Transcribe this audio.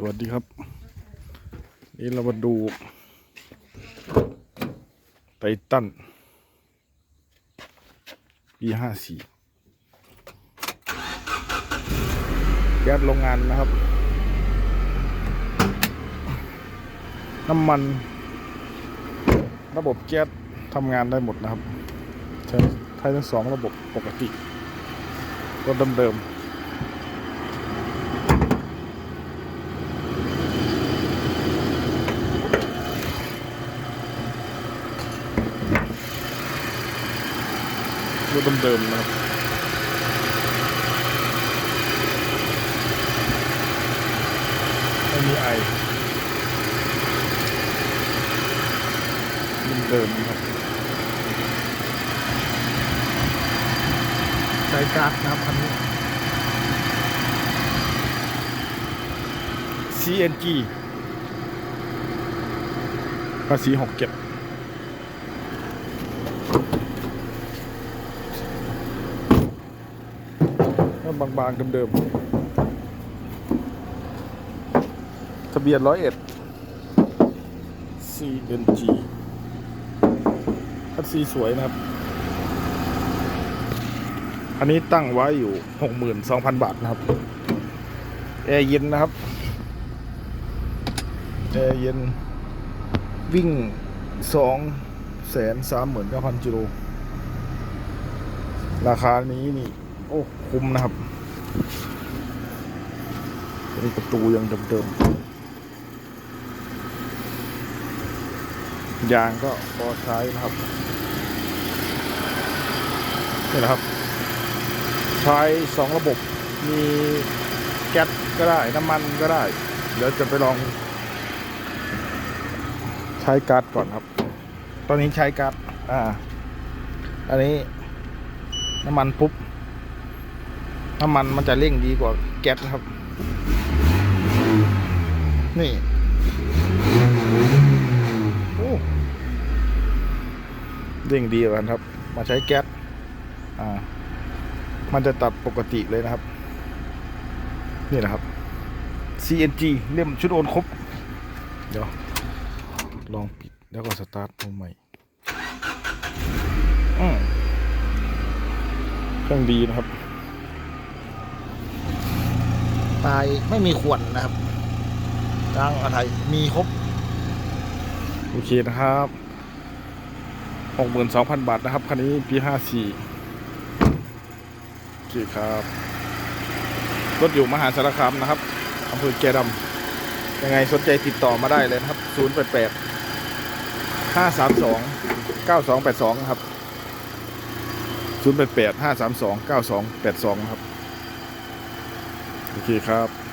สวัสดีครับ นี่เรามาดูไททันปีห้าสี่แก๊สโรงงานนะครับ น้ำมัน ระบบแก๊สทำงานได้หมดนะครับ ใช้ทั้งสองระบบปกติรถเดิมๆ ถเดิมๆนะครับไม่มีไอเดิมๆนะครับใช้การ์ดนะครับคันนี้ CNG ภาษีหกเก็บ ก็บางๆเดิมๆทะเบียนร้อยเอ็ด CNG คันซีสวยนะครับ อันนี้ตั้งไว้อยู่ 62,000 บาทนะครับ แอร์เย็นนะครับ แอร์เย็น วิ่ง 2 3 9 0 0 0กิโลราคานี้นี่ โอ้คุ้มนะครับนนี้ประตูยังเดิมๆยางก็พอใช้นะครับนี่นะครับ ใช้สองระบบมีแก๊สก็ได้น้ำมันก็ได้ เดี๋ยวจะไปลอง ใช้ก๊าซก่อนครับ ตอนนี้ใช้ก๊าซอ่า อันนี้น้ำมันปุ๊บ น้ำมันมันจะเร่งดีกว่าแก๊สนะครับ นี่โอ้เร่งดีกว่าครับ มาใช้แก๊สอ่า มันจะตัดปกติเลยนะครับ นี่แหละครับ CNG เล่มชุดโอนครบ เดี๋ยว ลองปิดแล้วก็สตาร์ทใหม่อืมเครื่องดีนะครับายไม่มีขวนนะครับจ้างอะไรมีครบ โอเคนะครับหกหมื่นสองพันบาทนะครับ คันนี้ปีห้าสี่โอเคครับ รถอยู่มหาสารคามนะครับอำเภอแกดำยังไงสนใจติดต่อมาได้เลยนะครับศูนย์แปดแปดห้าสามสองเก้าสองแปดสองครับ0 8 8 5 3 2 9 2 8 2นะครับ โอเคครับ